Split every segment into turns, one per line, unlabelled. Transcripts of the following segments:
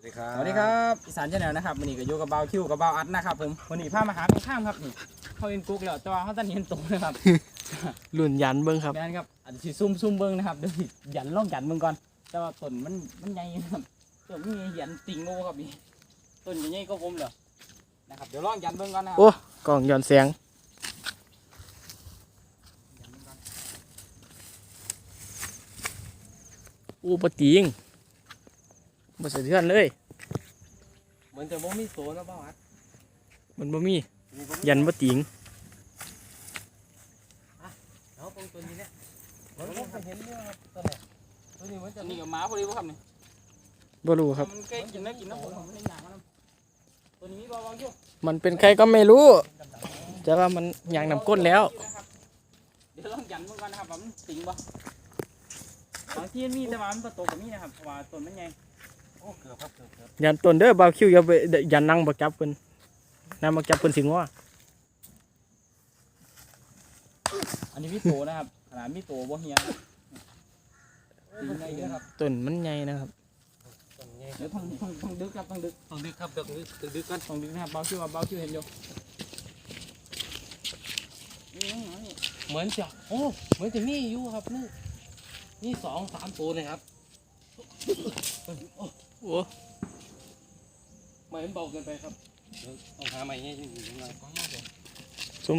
สวัสดีครับ
สวัสดีครับอีสานเจเนลนะครับวันนี้ก็อยู่กับเบาคิวกับเบาอัดนะครับผมวันนี้พามาหาแมงข้ามครับนี่เขาเห็นกุ๊กแล้วแต่ว่าเขาตันเห็นตัวนะครับ
รุ่นยันเบิ้งครับ
แม่นครับอาจจะสิซุ่มซุ่มเบิ้งนะครับเดี๋ยวสิหยันล่องหยันเบิ้งก่อน แต่ว่าต้นมันมันใหญ่นะครับต้นมันมีหยันติ่งโง่ครับนี่ต้นใหญ่ๆก็ผมเหรอนะครับเดี๋ยวล่องหยันเบิ้งก่อนนะครับ
โอ้กล่องย้อนแสง
หยันเบิ่งก่อน
อู้ปะติง บ่สะเทือนเลย
เหมือนจะบ่มีโซนนะบ้าวอัด
มันบ่มียันปะติง
เอาตรงตัวนี้เนี่ยมันก็เห็นเนี่ยครับตัวไหนตัวนี้มันจะ
อันนี้กับหมาพอดีป่ะครับนี่
บ่รู้ครับ
มันใกล้กินแล้วกินแล้วผมผมไม่ได้หยางมันนะตัวนี้มีเบาเบาคิว
มันเป็นใครก็ไม่รู้แต่ว่ามันยางนำก้นแล้ว
เดี๋ยวลองหยันเบิ้งก่อนนะครับว่ามันติ่งบ่บางทีมันมีแต่ว่ามันประตูกับมีนะครับเพราะว่าต้นมันใหญ่
โอ้เกือบครับเกือบเกือบ
ยันต้นเด้อบาวคิวอย่าไปยันนั่งบักจับเพิ่นนั่งบักจับเพิ่นสิงว่า
อันนี้มีโตนะครับขนาดมีโตบ่เฮียนะ
มันใหญ่นะครับ
ต้นมันใหญ่นะครับ
ต้นใหญ่
เดี๋ยวต้องต้องต้องดึกครับต้องดึก
ต้องดึกครับดึกดึกดึกกัน
ต้องดึกนะครับเบาคิวว่าเบาคิวเห็นอยู่นี่นี่นี่
เหมือนจะโอ้เหมือนจะมีอยู่ครับนี่นี่สองสามตัวเลยครับ
โอ้
ไม่เห็นเบาเกินไปครับเดี๋ยวต้องหาใหม่เนี่ยอยู่ยังไง
ซุ่ม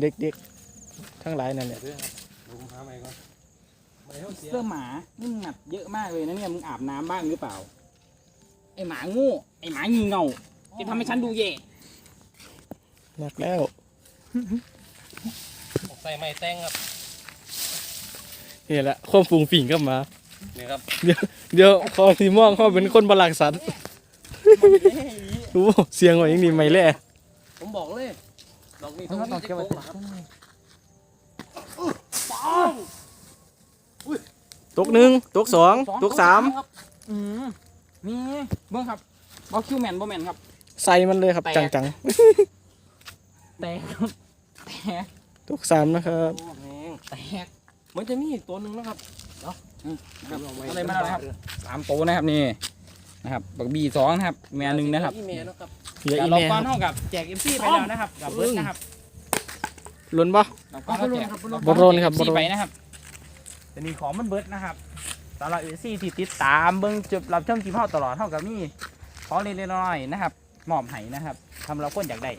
เด็กๆ ทั้งหลายนั่นแห
เดี๋ย
ละ
วด้วยครับเดี๋ยวผมหาใหม่ก่อนไม่เท่าเสีย
เสื้อหมานี่มึงหนักเยอะมากเลยนะเนี่ยมึงอาบน้ำบ้างหรือเปล่า ไอหมาโง่ไอหมางีเง่าจะทำให้ฉันดูแย่
หนักแล้ว
ใส่ไม้แต่งครับ
นี่แหละความฝูงฝิ่งกลับมา
นี่ครับ
เดี๋ยวคอสีม่วงเขาเป็นคนบลักสัตว์รู้เสียงว่าอย่างนี้ไม่แล่
ผมบอกเลยดอกนี้
ต้องต้องเก็บไว้
โกงครับ
ตกหนึ่งตกสองตกสาม
อืมนี่เบิ้งครับเบาคิวแมนบ่แมนครับ
ใส่มันเลยครับ
แตก
จัง
แตกครับแตก
ๆตกสามนะครับ
โอ้แหง
แตก
มันจะมีอีกตัวหนึ่งนะครับ
ครับ
เอาไว้
อะไรมาแล้วนะครับสามโตวนะครับนี่นะครับบักบีสองนะครับ แม่หนึ่งนะครับ
อีเมลนะครับ
เหลือ
แต่
อี
เรา
แม่
ก้อนเท่ากับแจกเอ็มซีไปแล้วนะครับกับเบิร์ดนะครับ
ล้นปะ
เราก้อนเขาแจก
บ่โดนครับบ่
ซี
โดน
ไปนะครับจะมีของมันเบิร์ดนะครับสำหรับเอ็มซีที่ติดตามเบิ้งจุดรับชมทีมเฮาตลอดเท่ากับมีของเล็กๆน้อยๆนะครับหมอบไห้นะครับทำเราคนอยากได้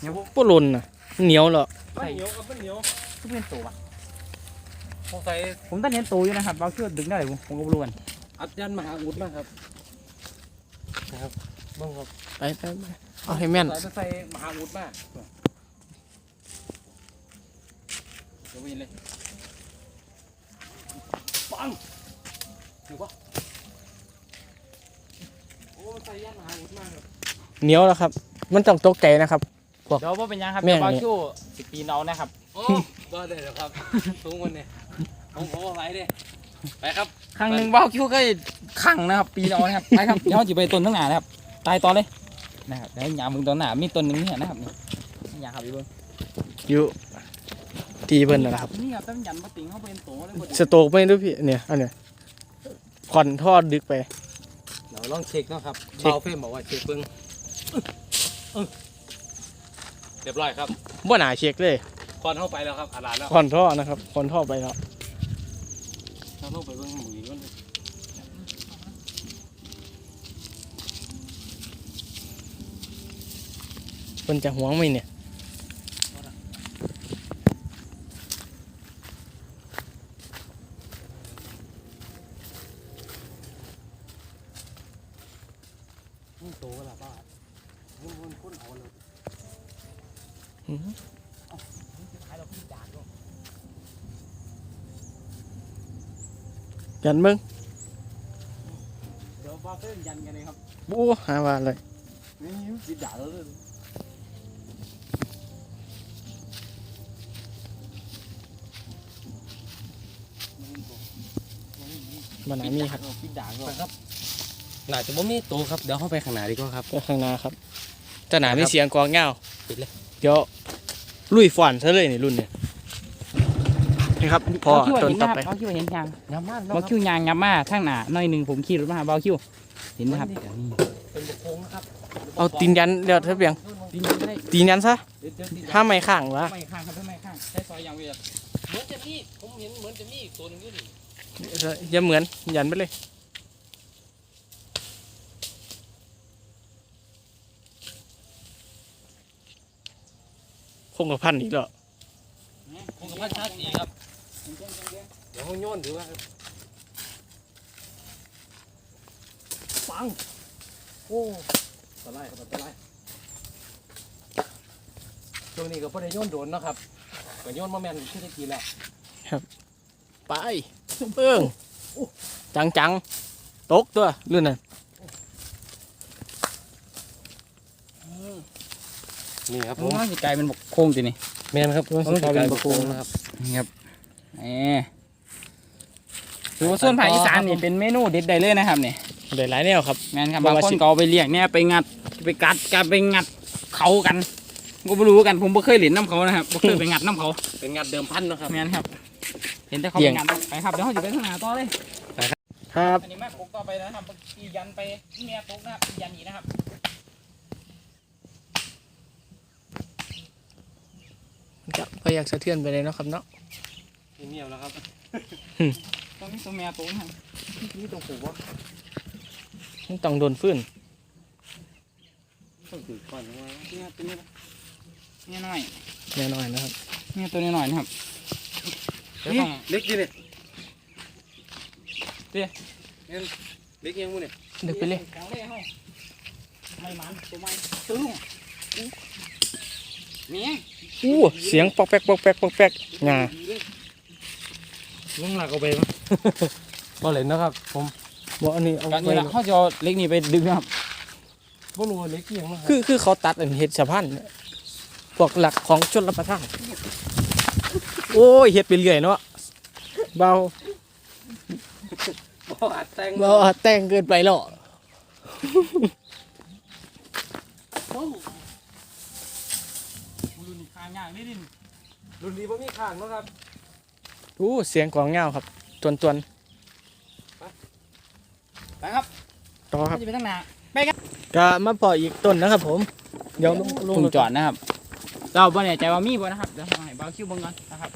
เดี๋ยว
ปล้นน่ะเหนียวเหรอ
มันเหนียวครับมันเหนียว
ทุกเป็นตัวะ
สงสัย
ผมตั้งเห็นตัวอยู่นะครับเราเชื่อดึงได้เลยผมก็บ่รู้กัน
อัดยันมหาอุดมากครับนะครับเบ้างครับ
ไปไปไปเอาให้แม่น
สายจะใส่มหาอุดมากเดี๋ยวไปเลยปังถือว่าโอ้ใส่ยันมหาอุดมากครับ
เหนียวแล้วครับ มันต้องตกใจนะครับบอก
เดี๋ยวว่าเป็นยังครับ
แม่
เดี๋ยว
ง
เรา
นี่
คิวสิบปีน้องนะครับ
โอ้บ้าได้แล้วครับทุกคนเนี่ยผมขอไหลเด้ไปครับ
ครั้งหนึ่งเบ้าคิวก็ขังนะครับ ปีน้องนะครับไปครับเดี๋ยวเราจะไปต้นทั้งหนานะครับ ตายตอนเลยนะครับเดี๋ยวหยามึงต้นหนามีต้นหนึ่งเนี่ยนะครับนี่นี่หยาครับพี่เบิ้ง
อยู่ตีเพิ่นนะครับ
นี่ครับต้นยันมาติงเข้าไปเป็นโตเลยบ่ได้
สโตกไปดูพี่เนี่ยอันเนี้ยผ่อนทอดดึกไป
เดี๋ยวลองเช็คเนาะครับ
เช็ค
เบาเฟรมบอกว่าเช็คเบิ้งอึ๊ะเรียบร้อยครับ
บ่หนาเช็คเลย
ควันเข้าไปแล้วครับอาลานแล้ว
ผ่อนท่อนะครับผ่อนท่อไปแล้ว
เราต้องไปเบิ้งหมูอีกวันหนึ่ง
เพิ่นจะหวงไหมเนี่ย
นี่โตแล้วป้ามันมันคนเอาเลย
อื้อหือ
ขา ยเราพี่จานด้วย
ยันเบิ่ง
เดี๋ยวบ้าเพิ่มยันกันเลยครับ
บู๊หาว่าเลย
นี่ยิ้มสิด่าเราเลย
มันหนามีครับ
พี่ด่าก็
ไปครับน่าจะบ่มีโตครับเดี๋ยวเข้าไปข้างหน้าดีกว่าครับ
ไปข้างหน้าครับจะหนามีเสียงกลองเงา
ปิดเลย
เดี๋ยว ลุยฟ่อนซะเลยนี่รุ่นเนี่ยนี่ครับพอ
เบาคิว
ต้น
เห็น
ต่อ
นะครับ
ไป
เบาคิวเห็นยัง
งามมาก
เบาคิวยางงับมาทางหน้าหน่อยหนึ่งผมขี่รถมาหาเบาคิวเห็นไหมครับ
เป็นบกโค้งนะครับ
เอาตีนยันเดี๋ยวถ้าเบียง
ตีนยังไม่ได้
ตีนยันซะ
เดี๋ยวเดี๋ยวเดี๋ยว
ห้ามไม่ข้างวะ
ไม่ข้างครับไม่ข้างใช้ซอยยางเวียด
เหมือนจะมีผมเห็นเหมือนจะมีอีกตัวหนึงอยู่นี่
อย่าเหมือนยันไปเลย งกับพันอีกแล้ว
คงกับพันชาติครับเดี๋ยวเขาโยนถือว่าปังโอ้ตะไลครับตะไลช่วงนี้ก็พอได้โยนโดนเนาะครับก็โยนมาแม่นที่ได้กี่แล้ว
ไปเบิ้งจังจังๆตกตัวลื่นน่ะ
นี่ครับ
ผ
ผมม
ว่าจะกลายเป็นบกโค้งทีนี่
แม่นครับผมจะกลายเป็นบกโค้งนะครับ
นี่ครับเอ๊ถือว่าส่วนภาคอีสานนี่เป็นเมนูเด็ดได้เลยนะครับนี่
ได้หลายแนวครับ
แม่นครับ
บ่
บาง
ว่า
คน
สิ
ก็เอาไปเลี้ยงเนี่ยไปงัดไปกัดกันไปงัดเขากันก็ไม่รู้กันผมไม่เคยเล่นน้ำเขานะครับไม่เคยไปงัดน้ำเขา
เป็นงานเดิมพันเนาะครับ
แม่นครับ เห็นแต่เขาไปงัดไปครับเดี๋ยวเขาจะไปข้างหน้าต่อเลย
ครับ
อันนี้แม่ปลูกต่อไปนะครับอียันไปเมียตกนะครับอียันอีกนะครับ
จะพอยากสะเทือนไปเลยเนาะครับเนาะ
เงียบแล้วครับ
ตรงนี้ตัวเมียตกนะครับ
นี่ตรงผูกวะ
มันต้องโดนฟื้น
ต้องถือก่อนนะว่า
เนี่ยตัวนี้เนี่ยน้อย
แน่นอนนะครับ
เนี่ยตัวนี้หน่อยนะครับเดี๋ยวต้อง
เล็กดิเนี่ย
เตี้ย
เล็กยังมั้งเนี่ย
เดึกไปเลย
กลางเลยเฮาไม่หมันตัวไม่ตึ้ง นี่
อู้เสียงปอกแป๊กปอกแป๊กปอกแป๊กงา
ลุงหลักเอาไปมั้งบ่เล่นนะครับ ผม
บ่อันนี้เอา
การ
ไป
นี้ละเขาจะเอาเล็กนี่ไปดึงนะครับ
บ่รู้ว่าเล็กยังมั้ง
คือคือเขาตัดอันเห็ดสะพานเนี่ยพวกหลักของชนรับประทานโอ้ยเห็ดไปเรื่อยเนาะเบา
บ่อาจแต่ง
เบาแต่งเกินไปแล้ว
รุ่น นี้ข้างยากนิดนึง
รุ่นนี้บ่มีข้างเนาะครับ
อู้เสียงกลองเงาครับตวนตวน
ไปครับ
ๆต่อค
เขา
รับ
จะไปตั้งหน้า
ก็มาพออีกต้นนะครับผมเดี๋ยวลงลง
ทุ่งจอดนะครับ เราบ่แน่ใจว่ามีบ่นะครับเดี๋ยวเราให้เบาคิวเบิ่งก่อนนะครับ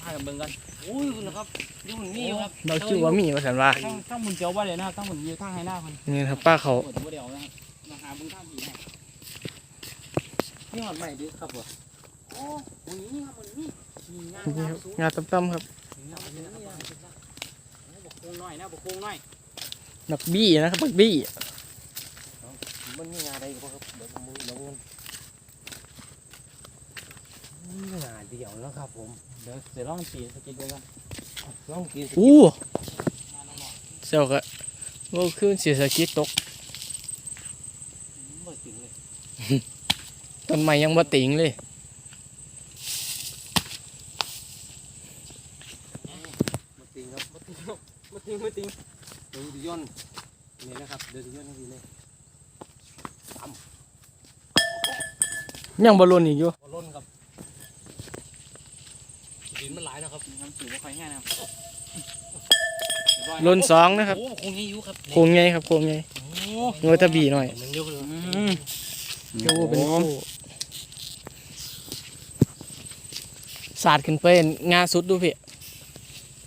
พากันเบิ่งก่อน
อุ้ยคุณนะครับนี่มันมีอยู่ครับ
เราชื่อว่ามีว่าสันว่า
ทั้งทั้งมุนเจียวบ่เลยนะครับทั้งมุนอยู่ทางให้หน้าคน
นี่ครับป้าเขา
โอ้ยบ่เดียวนะครับมาหาเบิ่งทางผีให้
นี่หอดใหม่ดิครับบ่
โอ้มุ นนี่ครับมุนนี่มีงาน
นี่
งา
คนรับ
สูง
งาตั้มๆครับ
งานนี่นะครับบกโคงน้อยนะบกโคงน้อย
นักบี้นะครับนักบี้
มันมีงานอะไรบ่ครับเดี๋ยวผมมือเดี๋ยวมันมีงานเดียวแล้วครับผม
เดี๋ยวเดี๋ยวลองสีสกิดเบิ่งก่อน
ลองกิน
อู้
งานน้อง
เจ้าก็ว่าขึ้นเสียสกิดตก
บ่ถึงเลย
ต้นไม้ยังบ่ติงเลย
บ่ติงครับบ่ติงครับบ่ติงบ่ติงเดี๋ยวสิย่น นี่นะครับเดี๋ยวสิย่นให้ดีเลย
ยังบอลลูนอีกอยู่
บ่ล้นครับดินมันหลายนะครับ
น้ำสูบบ่ค่อยแห้งนะครับ
ลูนสองนะครับ
โอ้คงยังอยู่ครับ
โค้งไงครับโค้งไง
โอ้
งวยตะบีหน่อย
มันอยู่เลย
อืม
โอ้เป็นคู่สาดขึ้นไปงาสุดดูพี่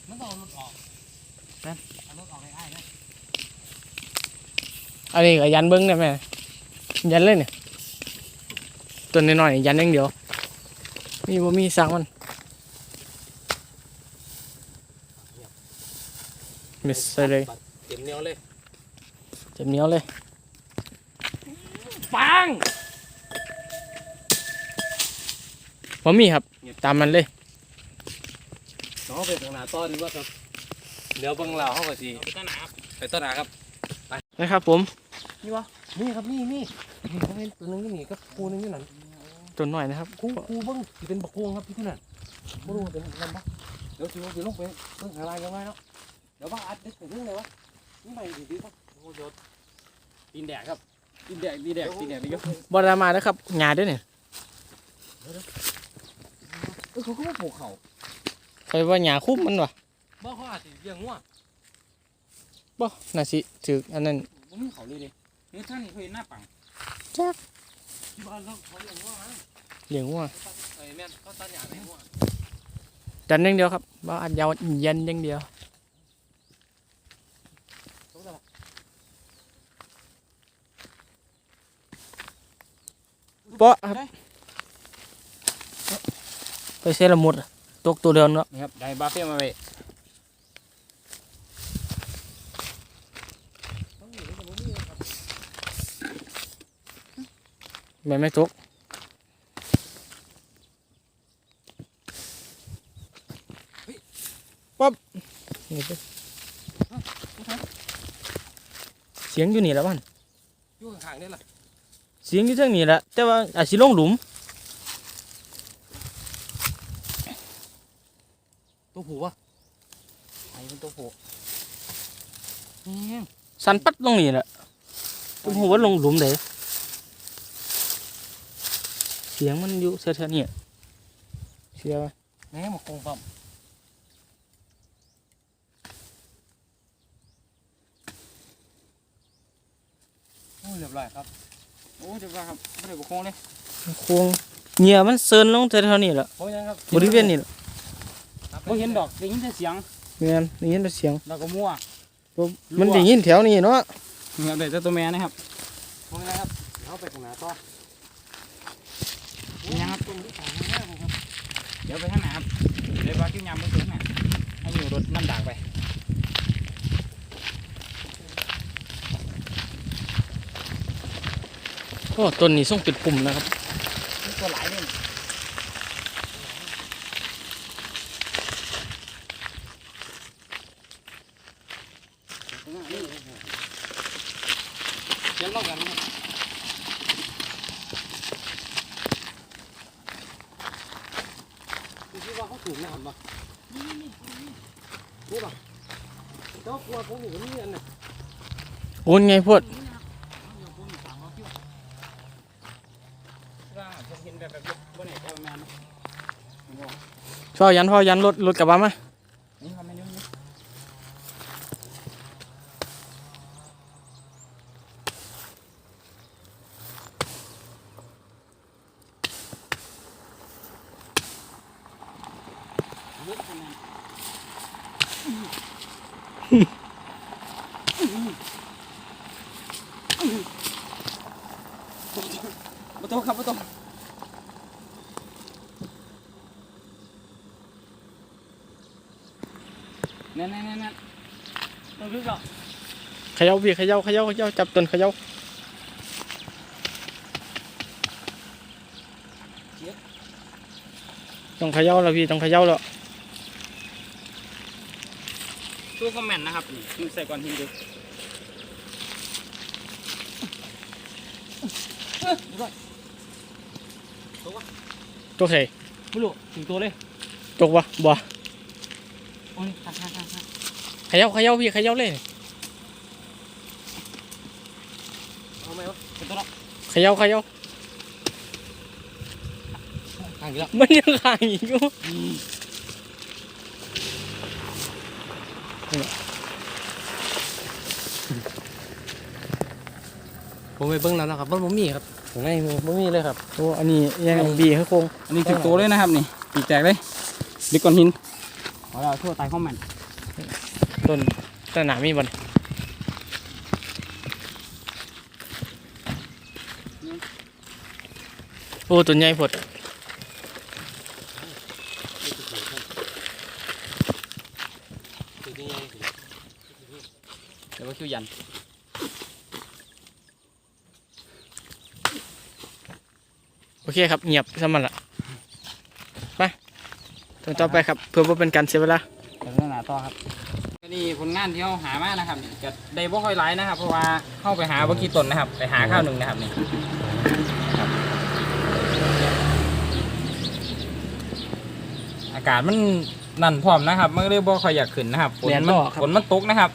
มันต้องเอารถออกนะเอารถออกให้อ้ายนะ
อันนี้ก็ยันเบิ้งได้ไหมยันเลยเนี่ยต้นน้อยๆนี่ยันอย่างเดียวมีบ่มีสร้างมันมิสเลย
เต็มเหนียวเลย
เจ็บเหนียวเลย
ปัง
บ่มีครับ ตามมันเลย
น้องไปทางหน้าต้อนดีกว่าครับเดี๋ยวเบิ่งเราเฮาก็สิ
เอาไปตั้งหนาครับ
ไปต้นหน้าครับ
นะครับผม
นี่วะนี่ครับนี่นี่นี่เขาเป็นตัวหนึงนี่นี่ก็คูหนึงนี่นั่น
ต้นหน่อยนะครับ
คูคูเบิ้งสิเป็นบักคูครับพี่ที่นั่นไม่รู้ว่าเป็นลำบักเดี๋ยวสิว่าสิลงไปเบิ้งอะไรกันไว้เนาะเดี๋ยวว่าอัดเด็กไปเรื่องไหนวะนี่ไปดีดีครับโอ้โห
ตีนแดกครับตีนแดกตีนแดกตีนแดกนี่ก็
บอดามาแล้วครับงาด้วยเนี่ย
เออเขาก็มาปลูกเขา
คอยว่าหญ้าคุ้มมันวะ
บ่เขาอาจสิเลี้ยงงัว
บ่น่าสิถืออันนั้น
ผมมีเขาเลยดินี่ท่านนี่เคยหน้าปัง
ที่บ้านเขาเขาเลี้ยงงัวนะ
เลี้ยงวัว
เอ้ยแม่นเขาตัดหญ้าให้งัว
จันอย่างเดียวครับบ่อันยาวเย็นอย่างเดียว
ตรงนั้นล่ะ
เปาะครับไปเซละมุดอะตกตัวเดียวเนาะ
นี่ครับได้บาเฟ่มาไว้
ต้องอยู่ในตรงนี้นะครับ
แม่ไม่ตกปั๊บนี่เด้อเสียงอยู่นี่แหล้วบ้าน
อยู่ข้างๆนี่ล่ะ
เสียงอยู่ทางนี้แหละแต่ว่าอาจสิลงหลุม
ตัวผู้วะ
ไอ้เป็นตัวผู้
นี่
สันปัดตรงนี้แหละผมหัวาลงหลุมเด้เสียงมันอยู่แถวๆนี้เสียไหม
แม่มาคงปั๊มโอ้ยเรียบร้อยครับ
โอ้เดี๋ยวว่าครับไม่ได้บุกโค้งเลย
โค้งเหงี่ยมันเซินลงแถวๆนี้แหละ
โอ้ยยังครับ
บริเวณนี้แหละ
ครับ
บ่เห็นดอกได้ยินแต่เสียง
แม่นได้ยินแต่เสียง
แล้วก็มั่ว
มันได้ยินแถวนี้เนาะ
นี่ครับได้แต่ตัวแม่นะครับ
โอ้ยยังครับเอาไปข้างหน้าต่อ
นี่ ยังครับ
ตรงนี้ข้างหน้าครับ
เดี๋ยวไปข้างหน้าครับเดี๋ยวว่าคิวยามไปถึงน่ะให้อยู่รถมันดักไป
โอ้ต้นนี้ส่งปิดปุ่มนะครับ
มีตัวหลายเลย
เดี๋ยวลองกันนะครับดูสิว่าเขาสูงน้ำปะนี่นี่นี่ปะเจ้ากลัวผมอยู่นี่อันน่ะ
โอนไงพวด
ว่าผมเห็นแบบแบบบนไหนก็ วนไงพวด
ชอบยันพ่อยันรถรถกลับบ้า
นไหมครับไม่รู้นี่
ประตูครับประตู
นั่นนั่นนั่นนั่นตัวลึกอะ
เขย่าพี่เขย่าเขย่าเขย่าจับต้นเขย่าต้องเขย่าแล้วพี่ต้องเขย่าแล้ว
ตัวคอมเมนต์นะครับนี่ใส่ก่อนทิ้งดู
ตัวใส่
ไม่รู้ถึงตัวเลย
ตกวะบ่
โอ้ยคักคักคักคัก
เขย่าเขย่าพี่เขย่าเลย
เอาไหมวะ
เป็นตัวละ
เขย่าเขย่า
ห่างอีกแล้ว
มันยังขางอีกอยู่
ผมไปเบิ้งแล้วนะครับเบิ้งบ่มีครับ ข้างในบ่มีเลยครับ
โอ้อันนี้ยังบีให้โค้ง
อันนี้ถึงตัวเลยนะครับนี่ปีกแตกเลยดึกก่อนหินเอาละทั่วตายคอมเมนต์
ต้นต้นหนามีบ่นโอ้ต้นใหญ่พด
เดี๋ยวว่าคิวยัน
โอ เคครับเงียบสมันละไปต้นต่อไปครับ เพื่อว่าเป็นการเสียเวลา
เดี๋ยวเรื่องหนาต่อครับก็นี่ผลงานที่เขาหามานะครับนี่จะได้บ่ค่อยหลายนะครับ เพราะว่าเข้าไปหาบ่กี่ต้นนะครับ ไปหาข้าวหนึ่งนะครับนี่ครับอากาศมันนั่นพร้อมนะครับมันก็เลยบ่ค่อยอยากขึ้นนะครับฝน
แดด
มัน
บ่ครับ
ฝนมันตกนะครับ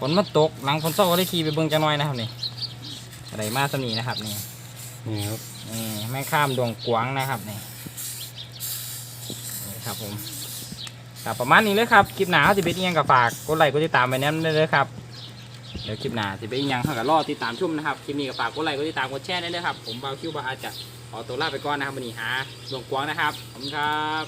ฝนมันตกหลังฝนตกก็ได้ขี่ไปเบิ่งจังหน่อยนะครับนี่อะไรมาสนีนะครับนี่
นี่ครับ
นี่แม่ข้ามดวงกวางนะครับนี่นี่ครับผมครับประมาณนี้เลยครับ คลิปหน้าเขาจะเป็นอิหยังกับฝาก กดไลค์ กดติดตามไปแน่นได้เลยครับ เดี๋ยวคลิปหน้าจะเป็นอิหยังเขาก็รอติดตามชมนะครับ คลิปนี้ก็ฝาก กดไลค์ กดติดตาม กดแชร์ได้เลยครับ ผมบาวคิวบาอาจะขอตัวลาไปก่อนนะครับวันนี้หาดวงกวางนะครับ ขอบคุณครับ